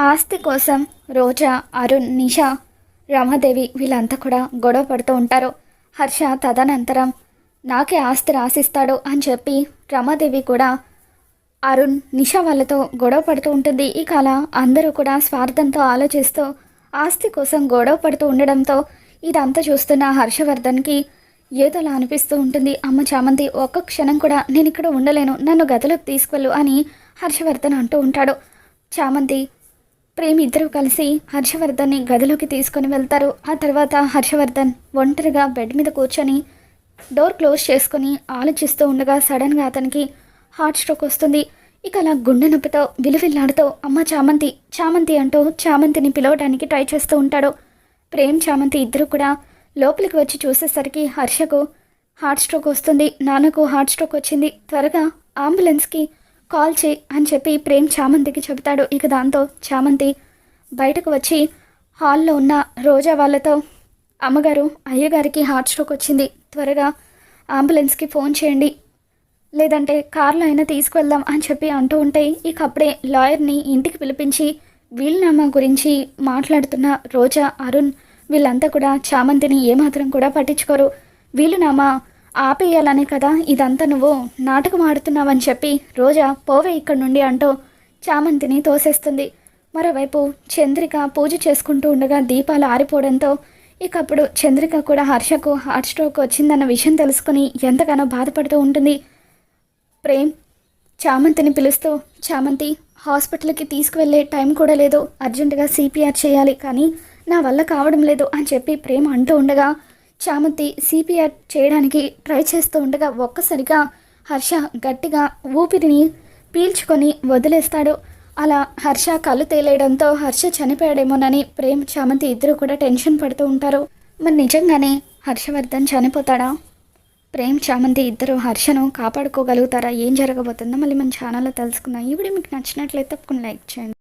ఆస్తి కోసం రోజా అరుణ్ నిషా రమాదేవి వీళ్ళంతా కూడా గొడవ పడుతూ ఉంటారు. హర్ష తదనంతరం నాకే ఆస్తి రాసిస్తాడు అని చెప్పి రమాదేవి కూడా అరుణ్ నిషా వాళ్ళతో గొడవ పడుతూ ఉంటుంది. ఈ కళ అందరూ కూడా స్వార్థంతో ఆలోచిస్తూ ఆస్తి కోసం గొడవ పడుతూ ఉండడంతో ఇదంతా చూస్తున్న హర్షవర్ధన్కి ఏదోలా అనిపిస్తూ ఉంటుంది. అమ్మ చామంతి ఒక్క క్షణం కూడా నేను ఇక్కడ ఉండలేను. నన్ను గదిలోకి తీసుకెళ్ళు అని హర్షవర్ధన్ అంటూ ఉంటాడు. చామంతి ప్రేమ్ ఇద్దరు కలిసి హర్షవర్ధన్ని గదిలోకి తీసుకొని వెళ్తారు. ఆ తర్వాత హర్షవర్ధన్ ఒంటరిగా బెడ్ మీద కూర్చొని డోర్ క్లోజ్ చేసుకొని ఆలోచిస్తూ ఉండగా సడన్గా అతనికి హార్ట్ స్ట్రోక్ వస్తుంది. ఇక అలా గుండె నొప్పితో విలువిల్లాడుతూ అమ్మ చామంతి చామంతి అంటూ చామంతిని పిలవడానికి ట్రై చేస్తూ ఉంటాడు. ప్రేమ్ చామంతి ఇద్దరు కూడా లోపలికి వచ్చి చూసేసరికి హర్షకు హార్ట్ స్ట్రోక్ వస్తుంది. నాన్నకు హార్ట్ స్ట్రోక్ వచ్చింది. త్వరగా అంబులెన్స్కి కాల్ చేయి అని చెప్పి ప్రేమ్ చామంతికి చెబుతాడు. ఇక దాంతో చామంతి బయటకు వచ్చి హాల్లో ఉన్న రోజా వాళ్ళతో అమ్మగారు అయ్యగారికి హార్ట్ స్ట్రోక్ వచ్చింది. త్వరగా అంబులెన్స్కి ఫోన్ చేయండి. లేదంటే కార్లో అయినా తీసుకువెళ్దాం అని చెప్పి అంటూ ఉంటే ఇక అప్పుడే లాయర్ని ఇంటికి పిలిపించి వీలునామా గురించి మాట్లాడుతున్న రోజా అరుణ్ వీళ్ళంతా కూడా చామంతిని ఏమాత్రం కూడా పట్టించుకోరు. వీలునామా ఆపేయాలనే కదా ఇదంతా నువ్వు నాటకం ఆడుతున్నావని చెప్పి రోజా పోవే ఇక్కడి నుండి అంటూ చామంతిని తోసేస్తుంది. మరోవైపు చంద్రిక పూజ చేసుకుంటూ ఉండగా దీపాలు ఆరిపోవడంతో ఇక అప్పుడు చంద్రిక కూడా హర్షకు హార్ట్ స్ట్రోక్ వచ్చిందన్న విషయం తెలుసుకుని ఎంతగానో బాధపడుతూ ఉంటుంది. ప్రేమ్ చామంతిని పిలుస్తూ చామంతి హాస్పిటల్కి తీసుకువెళ్ళే టైం కూడా లేదు. అర్జెంటుగా సిపిఆర్ చేయాలి కానీ నా వల్ల కావడం లేదు అని చెప్పి ప్రేమ అంటూ ఉండగా చామంతి సిపిఆర్ చేయడానికి ట్రై చేస్తూ ఉండగా ఒక్కసారిగా హర్ష గట్టిగా ఊపిరిని పీల్చుకొని వదిలేస్తాడు. అలా హర్ష కళ్ళు తేలేయడంతో హర్ష చనిపోయాడేమోనని ప్రేమ్ చామంతి ఇద్దరు కూడా టెన్షన్ పడుతూ ఉంటారు. మరి నిజంగానే హర్షవర్ధన్ చనిపోతాడా? ప్రేమ్ చామంతి ఇద్దరు హర్షను కాపాడుకోగలుగుతారా? ఏం జరగబోతుందో మళ్ళీ మన ఛానల్లో తెలుసుకుందాం. ఈ వీడియో మీకు నచ్చినట్లయితే తప్పకుండా లైక్ చేయండి.